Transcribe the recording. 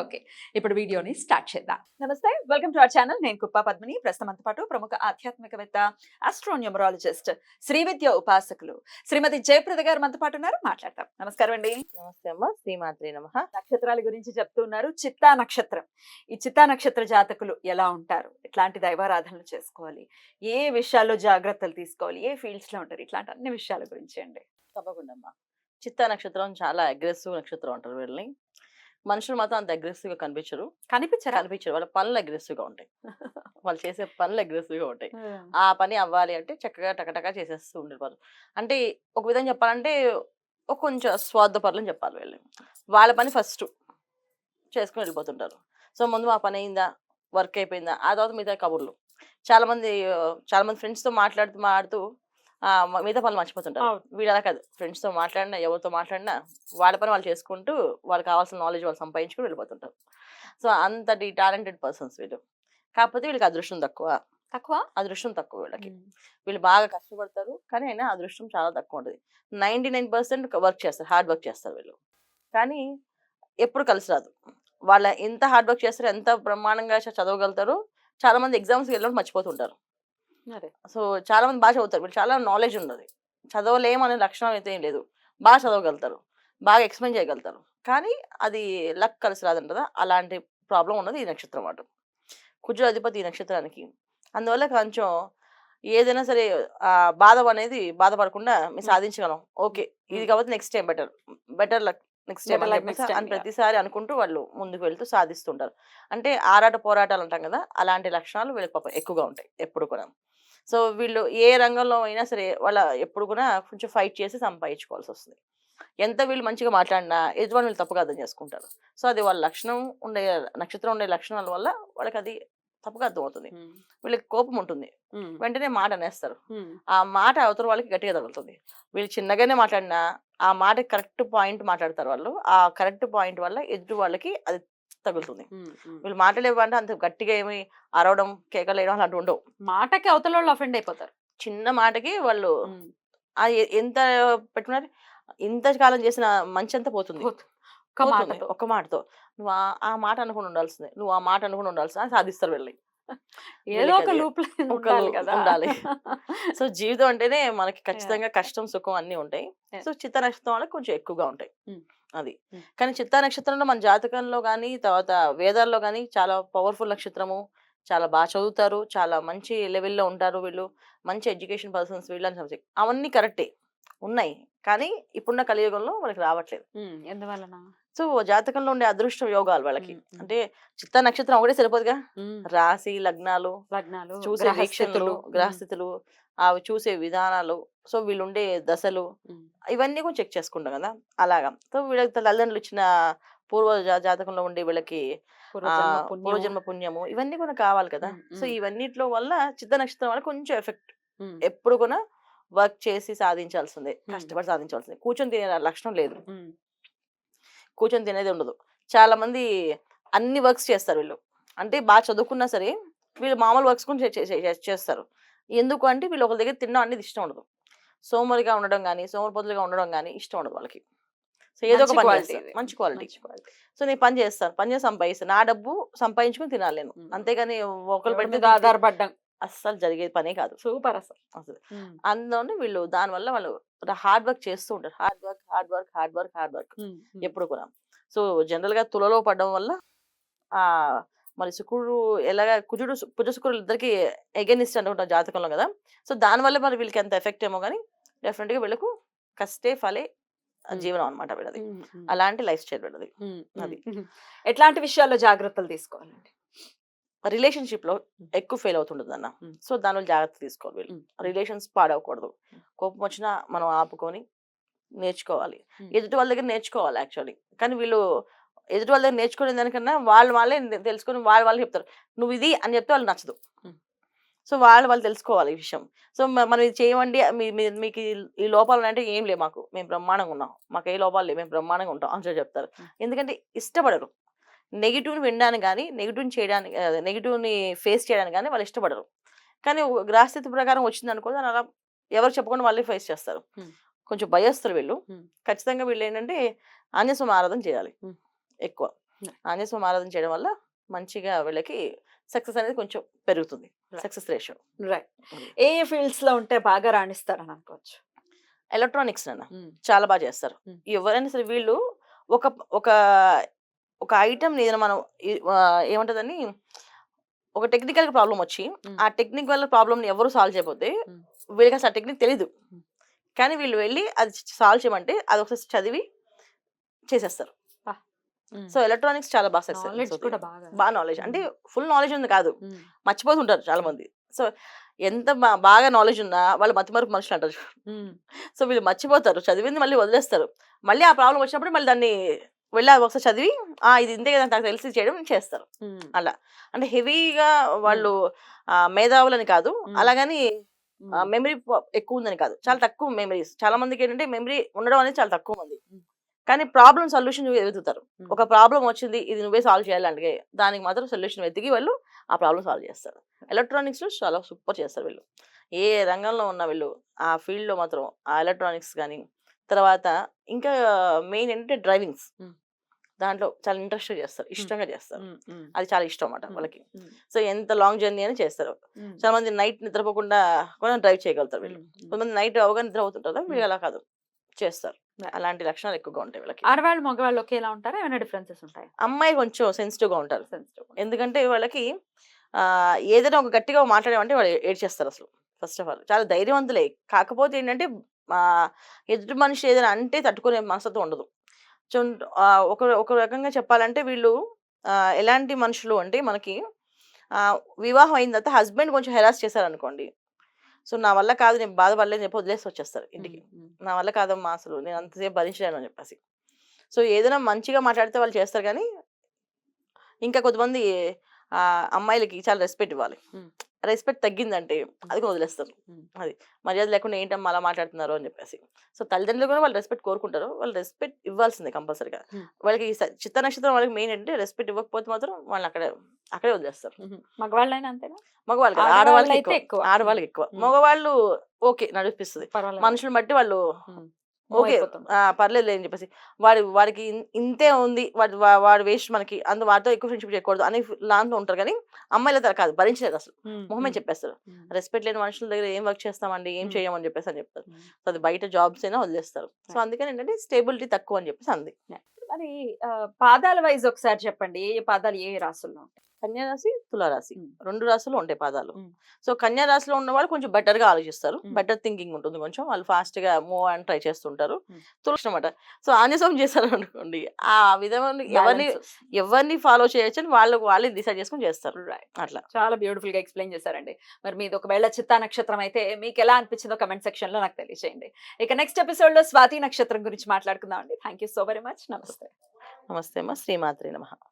Okay ఇప్పుడు వీడియోని start చేద్దాం. నమస్తే వెల్కమ్ టు అవర్ ఛానల్. నేను కుప్పా పద్మిని. ప్రస్తుతంతో పాటు ప్రముఖ ఆధ్యాత్మికవేత్త ఆస్ట్రోన్యూమరాలజిస్ట్ శ్రీ విద్య ఉపాసకులు శ్రీమతి జయప్రద గారు మనతో పాటు ఉన్నారు. మాట్లాడతాం. నమస్కారం అండి. నమస్తే అమ్మ. శ్రీమాత్రి నమ. నక్షత్రాల గురించి చెప్తున్నారు చిత్తా నక్షత్రం. ఈ చిత్తా నక్షత్ర జాతకులు ఎలా ఉంటారు? ఎట్లాంటి దైవారాధనలు చేసుకోవాలి? ఏ విషయాల్లో జాగ్రత్తలు తీసుకోవాలి? ఏ ఫీల్డ్స్లో ఉంటారు? ఇట్లాంటి అన్ని విషయాల గురించి అండి. తప్పకుండా అమ్మ. చిత్తా నక్షత్రం చాలా అగ్రెసివ్ నక్షత్రం అంటారు వీళ్ళని. మనుషులు మాత్రం అంత అగ్రెసివ్గా కనిపించరు. కనిపించరా? కనిపించరు. వాళ్ళ పనులు అగ్రెసివ్గా ఉంటాయి. వాళ్ళు చేసే పనులు అగ్రెసివ్గా ఉంటాయి. ఆ. పని అవ్వాలి అంటే చక్కగా టకటకా చేసేస్తూ ఉండేవారు అంటే ఒక విధంగా చెప్పాలంటే ఒక కొంచెం స్వార్థపరులని చెప్పాలి వీళ్ళు వాళ్ళ పని ఫస్ట్ చేసుకుని వెళ్ళిపోతుంటారు. సో ముందు మా పని అయిందా? వర్క్ అయిపోయిందా? ఆ తర్వాత మిగతా కబుర్లు. చాలా మంది చాలా మంది ఫ్రెండ్స్తో మాట్లాడుతూ మాట్లాడుతూ ఆ, మ- మిగతా పనులు మర్చిపోతుంటారు. వీడు అలా కాదు. ఫ్రెండ్స్తో మాట్లాడినా ఎవరితో మాట్లాడినా వాళ్ళ పని వాళ్ళు చేసుకుంటూ వాళ్ళకి కావాల్సిన నాలెడ్జ్ వాళ్ళు సంపాదించుకుని వెళ్ళిపోతుంటారు. సో అంతటి టాలెంటెడ్ పర్సన్స్ వీళ్ళు. కాకపోతే వీళ్ళకి అదృష్టం తక్కువ. తక్కువ? అదృష్టం తక్కువ వీళ్ళకి. వీళ్ళు బాగా కష్టపడతారు కానీ అయినా అదృష్టం చాలా తక్కువ ఉంటుంది. నైంటీ నైన్ పర్సెంట్ వర్క్ చేస్తారు హార్డ్ వర్క్ చేస్తారు వీళ్ళు. కానీ ఎప్పుడు కలిసి రాదు. వాళ్ళ ఎంత హార్డ్ వర్క్ చేస్తారో ఎంత బ్రహ్మాండంగా చదవగలుగుతారో చాలా మంది ఎగ్జామ్స్కి వెళ్ళినప్పుడు మర్చిపోతుంటారు. సో చాలా మంది బాగా చదువుతారు. వీళ్ళు చాలా నాలెడ్జ్ ఉన్నది. చదవలేమనే లక్షణం అయితే ఏం లేదు. బాగా చదవగలుగుతారు. బాగా ఎక్స్ప్లెయిన్ చేయగలుగుతారు. కానీ అది లక్ కలిసి రాదంటదా అలాంటి ప్రాబ్లం ఉన్నది ఈ నక్షత్రం అన్నమాట కుజుడు అధిపతి ఈ నక్షత్రానికి. అందువల్ల కొంచెం ఏదైనా సరే ఆ బాధ అనేది బాధపడకుండా మేము సాధించగలం. ఓకే. ఇది. కాబట్టి next time better better luck next time అని. ప్రతిసారి అనుకుంటూ వాళ్ళు ముందుకు వెళ్తూ సాధిస్తుంటారు. అంటే ఆరాట పోరాటాలు అంటాం కదా! అలాంటి లక్షణాలు వీళ్ళకి పాపం ఎక్కువగా ఉంటాయి ఎప్పుడు కూడా. సో వీళ్ళు ఏ రంగంలో అయినా సరే వాళ్ళ ఎప్పుడు కూడా కొంచెం ఫైట్ చేసి సంపాదించుకోవాల్సి వస్తుంది ఎంత వీళ్ళు మంచిగా మాట్లాడినా ఎదుటి వీళ్ళు తప్పుగా అర్థం చేసుకుంటారు. సో అది వాళ్ళ లక్షణం ఉండే నక్షత్రం ఉండే లక్షణాల వల్ల వాళ్ళకి అది తప్పుగా అర్థం అవుతుంది వీళ్ళకి కోపం ఉంటుంది. వెంటనే మాట అనేస్తారు. ఆ మాట అవతల వాళ్ళకి గట్టిగా తగులుతుంది. వీళ్ళు చిన్నగానే మాట్లాడినా ఆ మాట కరెక్ట్ పాయింట్ మాట్లాడతారు వాళ్ళు. ఆ కరెక్ట్ పాయింట్ వల్ల ఎదుటి వాళ్ళకి అది తగులుతుంది. వీళ్ళు మాట్లాడేవంటే అంత గట్టిగా ఏమి అరవడం కేకలేయడం అలాంటి ఉండవు. మాటకి అవతల వాళ్ళు అఫెండ్ అయిపోతారు. చిన్న మాటకి వాళ్ళు ఎంత పెట్టుకున్నారు? ఇంత కాలం చేసిన మంచి అంతా పోతుంది. పోతుంది. మాటతో. ఒక్క మాటతో. నువ్వు ఆ- మాట అనుకుని ఉండాల్సిందే. నువ్వు ఆ మాట అనుకుని ఉండాల్సిందే సాధిస్తారు వెళ్ళి ఏదో ఒక లూప్ ఉండాలి loop కదా. ఉండాలి. సో జీవితం అంటేనే మనకి ఖచ్చితంగా కష్టం సుఖం అన్ని ఉంటాయి. సో చిత్త నక్షత్రం వాళ్ళకి కొంచెం ఎక్కువగా ఉంటాయి. అది. కానీ చిత్త నక్షత్రంలో మన జాతకంలో కానీ తర్వాత వేదాల్లో కానీ చాలా పవర్ఫుల్ నక్షత్రము. చాలా బాగా చదువుతారు. చాలా మంచి లెవెల్లో ఉంటారు వీళ్ళు. మంచి ఎడ్యుకేషన్ పర్సన్స్ వీళ్ళు అని సబ్జెక్ట్ అవన్నీ కరెక్టే. ఉన్నాయి. కానీ ఇప్పుడున్న కలియుగంలో వాళ్ళకి రావట్లేదు. ఎందువలన? సో జాతకంలో ఉండే అదృష్టం యోగాలు వాళ్ళకి. అంటే చిత్త నక్షత్రం ఒకటే సరిపోదుగా? రాశి లగ్నాలు లగ్నాలు చూసే వీక్షణలు గ్రహస్థితులు అవి చూసే విధానాలు సో వీళ్ళుండే దశలు ఇవన్నీ కూడా చెక్ చేసుకుంటాం కదా? అలాగా. సో వీళ్ళకి తల్లిదండ్రులు ఇచ్చిన పూర్వ జాతకంలో ఉండే వీళ్ళకి పూర్వజన్మ పుణ్యము. ఇవన్నీ కూడా కావాలి కదా? సో ఇవన్నిట్లో వల్ల చిత్త నక్షత్రం వల్ల కొంచెం ఎఫెక్ట్ ఎప్పుడు కూడా వర్క్ చేసి సాధించాల్సిందే. కష్టపడి సాధించాల్సిందే. కూర్చొని తినే లక్షణం లేదు. కూర్చొని తినేది ఉండదు. చాలా మంది అన్ని వర్క్స్ చేస్తారు వీళ్ళు. అంటే బాగా చదువుకున్నా సరే వీళ్ళు మామూలు వర్క్స్ కూడా చేస్తారు. ఎందుకు అంటే వీళ్ళు ఒకరి దగ్గర తినడం అనేది ఇష్టం ఉండదు. సోమరిగా ఉండడం కానీ సోమరిపోతులుగా ఉండడం కానీ ఇష్టం ఉండదు వాళ్ళకి. సో ఏదో ఒక పని. మంచి క్వాలిటీ. సో నేను పని చేస్తాను. పని చేసి సంపాదిస్తాను. నా డబ్బు సంపాదించుకుని తినాలి నేను. అంతేగాని ఒకరు మీద ఆధారపడ్డం అస్సలు జరిగే పనే కాదు. సూపర్ అసలు. అసలు. అందులోనే వీళ్ళు దానివల్ల వాళ్ళు హార్డ్ వర్క్ చేస్తూ ఉంటారు. Hard work hard work hard work hard work ఎప్పుడు కూడా సో జనరల్గా తులలో పడడం వల్ల ఆ! మరి శుక్రుడు ఎలాగా కుజుడు కుజ శుక్రుడు ఇద్దరికి ఎగెనిస్ట్ అనుకుంటాం జాతకంలో కదా! సో దానివల్ల మరి వీళ్ళకి ఎంత ఎఫెక్ట్ ఏమో కానీ డెఫినెట్గా వీళ్ళకు కష్టే ఫలే. జీవనం అనమాట వీళ్ళది. అలాంటి లైఫ్ స్టైల్ వీళ్ళది. అది. ఎట్లాంటి విషయాల్లో జాగ్రత్తలు తీసుకోవాలండి? రిలేషన్షిప్లో ఎక్కువ ఫెయిల్ అవుతుంటుంది అన్న. సో దానివల్ల జాగ్రత్త తీసుకోవాలి వీళ్ళు. రిలేషన్స్ పాడవకూడదు. కోపం వచ్చినా మనం ఆపుకొని నేర్చుకోవాలి. ఎదుటి వాళ్ళ దగ్గర నేర్చుకోవాలి యాక్చువల్లీ. కానీ వీళ్ళు ఎదుటి వాళ్ళ దగ్గర నేర్చుకునే దానికన్నా వాళ్ళు వాళ్ళే తెలుసుకొని వాళ్ళు వాళ్ళు చెప్తారు. నువ్వు ఇది అని చెప్తే వాళ్ళు నచ్చదు. సో వాళ్ళు వాళ్ళు తెలుసుకోవాలి ఈ విషయం. సో మనం ఇది చేయమండి మీకు ఈ- లోపాలు ఉన్నాయంటే ఏం లేవు మాకు. మేము బ్రహ్మాండంగా ఉన్నాం. మాకు ఏ లోపాలు లేవు. మేము బ్రహ్మాండంగా ఉంటాం. అని చెప్తారు. ఎందుకంటే ఇష్టపడరు. నెగిటివ్ని వినడానికి కానీ నెగిటివ్ని చేయడానికి నెగిటివ్ని ఫేస్ చేయడానికి కానీ వాళ్ళు ఇష్టపడరు కానీ గ్రహస్థితి ప్రకారం వచ్చింది అనుకో దాన్ని అలా ఎవరు చెప్పకుండా వాళ్ళే ఫేస్ చేస్తారు. కొంచెం భయస్తులు వీళ్ళు. ఖచ్చితంగా వీళ్ళు ఏంటంటే ఆంజస్వామి ఆరాధన చేయాలి. ఎక్కువ. ఆంజస్వామి ఆరాధన చేయడం వల్ల మంచిగా వీళ్ళకి సక్సెస్ అనేది కొంచెం పెరుగుతుంది. సక్సెస్ రేషియో రైట్ ఏ ఏ ఫీల్డ్స్లో ఉంటే బాగా రాణిస్తారని అనుకోవచ్చు ఎలక్ట్రానిక్స్ నాన్న ఉమ్, చాలా బాగా చేస్తారు. ఎవరైనా సరే వీళ్ళు ఒక ఒక ఒక ఐటమ్ ఏదైనా మనం ఏమంటదని ఒక టెక్నికల్ ప్రాబ్లం వచ్చి. ఆ టెక్నికల్ ప్రాబ్లమ్ని ఎవరు సాల్వ్ చేయకపోతే Hmm. వీళ్ళకి అసలు ఆ టెక్నిక్ తెలీదు. కానీ వీళ్ళు వెళ్ళి అది సాల్వ్ చేయమంటే అది ఒకసారి చదివి చేసేస్తారు. సో ఎలక్ట్రానిక్స్ చాలా బాగా. కూడా బాగా నాలెడ్జ్. అంటే ఫుల్ నాలెడ్జ్ ఉంది కాదు. మర్చిపోతుంటారు చాలా మంది సో ఎంత బాగా నాలెడ్జ్ ఉన్నా వాళ్ళు మతిమరుపు మనుషులు అంటారు. సో వీళ్ళు మర్చిపోతారు. చదివింది మళ్ళీ వదిలేస్తారు. మళ్ళీ ఆ ప్రాబ్లం వచ్చినప్పుడు మళ్ళీ దాన్ని వెళ్ళి అది ఒకసారి చదివి ఆ ఇది ఇంతే కదా నాకు తెలిసి చేయడం చేస్తారు. ఉమ్, అంటే హెవీగా వాళ్ళు మేధావులని కాదు. అలాగని మెమరీ ఎక్కువ ఉందని కాదు. చాలా తక్కువ మెమరీస్. చాలా మందికి ఏంటంటే మెమరీ ఉండడం అనేది చాలా తక్కువ మంది. కానీ ప్రాబ్లం సొల్యూషన్ వెతుకుతారు. ఒక ప్రాబ్లం వచ్చింది ఇది నువ్వే సాల్వ్ చేయాలంటే దానికి మాత్రం సొల్యూషన్ వెతికి వాళ్ళు ఆ ప్రాబ్లం సాల్వ్ చేస్తారు. ఎలక్ట్రానిక్స్లో చాలా సూపర్ చేస్తారు వీళ్ళు. ఏ రంగంలో ఉన్న వీళ్ళు ఆ ఫీల్డ్లో మాత్రం ఆ ఎలక్ట్రానిక్స్ కానీ తర్వాత ఇంకా మెయిన్ ఏంటంటే డ్రైవింగ్స్. దాంట్లో చాలా ఇంట్రెస్ట్ చేస్తారు. ఇష్టంగా చేస్తారు. అది చాలా ఇష్టం అన్నమాట. వాళ్ళకి. సో ఎంత లాంగ్ జర్నీ అని చేస్తారు. చాలా మంది నైట్ నిద్రపోకుండా కూడా డ్రైవ్ చేయగలుగుతారు వీళ్ళు. కొంతమంది నైట్ అవగానే నిద్ర అవుతుంటారు వీళ్ళు అలా కాదు. చేస్తారు. అలాంటి లక్షణాలు ఎక్కువగా ఉంటాయి వీళ్ళకి. ఆడవాళ్ళు మగవాళ్ళు ఒకేలా ఉంటారా? ఏమైనా డిఫరెన్సెస్ ఉంటాయి? అమ్మాయి కొంచెం సెన్సిటివ్గా ఉంటారు. ఎందుకంటే వాళ్ళకి ఆ, ఏదైనా ఒక గట్టిగా మాట్లాడామంటే వాళ్ళు ఏడ్చేస్తారు అసలు. ఫస్ట్ ఆఫ్ ఆల్ చాలా ధైర్యవంతులే. కాకపోతే ఏంటంటే ఎదుటి మనిషి ఏదైనా అంటే తట్టుకునే మనస్తత్వం ఉండదు. సో ఒక ఒక రకంగా చెప్పాలంటే వీళ్ళు ఎలాంటి మనుషులు అంటే మనకి వివాహం అయిన తర్వాత హస్బెండ్ కొంచెం హెరాస్ చేశారనుకోండి. సో నా వల్ల కాదు నేను బాధపడలేదు చెప్పి వదిలేసి వచ్చేస్తారు ఇంటికి. నా వల్ల కాదమ్మా అసలు నేను అంతసేపు భరించలేను అని చెప్పేసి. సో ఏదైనా మంచిగా మాట్లాడితే వాళ్ళు చేస్తారు కానీ ఇంకా కొంతమంది అమ్మాయిలకి చాలా రెస్పెక్ట్ ఇవ్వాలి. రెస్పెక్ట్ తగ్గిందంటే అది కూడా వదిలేస్తారు. అది మర్యాద లేకుండా ఏంటమ్మా అలా మాట్లాడుతున్నారు అని చెప్పేసి. సో తల్లిదండ్రులు కూడా వాళ్ళు రెస్పెక్ట్ కోరుకుంటారు. వాళ్ళు రెస్పెక్ట్ ఇవ్వాల్సిందే కంపల్సరీగా. వాళ్ళకి చిత్త నక్షత్రం వాళ్ళకి మెయిన్ ఏంటంటే రెస్పెక్ట్ ఇవ్వకపోతే మాత్రం వాళ్ళని అక్కడే అక్కడే వదిలేస్తారు. మగవాళ్ళైనా అంతేనా? మగవాళ్ళకి ఆడవాళ్ళకి ఎక్కువ. ఆడవాళ్ళకి ఎక్కువ. మగవాళ్ళు ఓకే నడిపిస్తుంది. మనుషులు బట్టి వాళ్ళు ఓకే. పర్లేదు అని చెప్పేసి. వాడి వాడికి ఇంతే ఉంది. వాడి వాడు వేస్ట్ మనకి. అందు వాడితో ఎక్కువ ఫ్రెండ్షిప్ చేయకూడదు అని లాంతో ఉంటారు కానీ అమ్మాయిల తర కాదు. భరించలేదు అసలు. మొహమే చెప్పేస్తారు. రెస్పెక్ట్ లేని మనుషుల దగ్గర ఏం వర్క్ చేస్తామండి? ఏం. చేయమని చెప్పేసి అని చెప్తారు. సో అది బయట జాబ్స్ అయినా వదిలేస్తారు. సో అందుకని ఏంటంటే స్టేబిలిటీ తక్కువ అని చెప్పేసి అంది. మరి పాదాల వైజ్ ఒకసారి చెప్పండి. ఏ పాదాలు ఏ రాసుల్లో ఉంటాయి? కన్యా రాశి తులారాశి. రెండు రాశులు ఉంటాయి పాదాలు. సో కన్యా రాశిలో ఉన్న వాళ్ళు కొంచెం బెటర్గా ఆలోచిస్తారు. బెటర్ థింకింగ్ ఉంటుంది కొంచెం. వాళ్ళు ఫాస్ట్గా మూవ్ అని ట్రై చేస్తుంటారు. తులసి అనమాట సో ఆంజస్వామి చేశారు అనుకోండి. ఆ విధమైన ఎవరిని. ఎవరిని ఫాలో చేయొచ్చు అని వాళ్ళు వాళ్ళే డిసైడ్ చేసుకొని చేస్తారు. అట్లా. చాలా బ్యూటిఫుల్గా ఎక్స్ప్లెయిన్ చేశారండి. మరి మీది ఒకవేళ చిత్తా నక్షత్రం అయితే మీకు ఎలా అనిపించిందో కమెంట్ సెక్షన్లో నాకు తెలియజేయండి ఇక నెక్స్ట్ ఎపిసోడ్లో స్వాతి నక్షత్రం గురించి మాట్లాడుకుందాం అండి thank you so very much. నమస్తే నమస్తే అమ్మ శ్రీమాత్రి నమ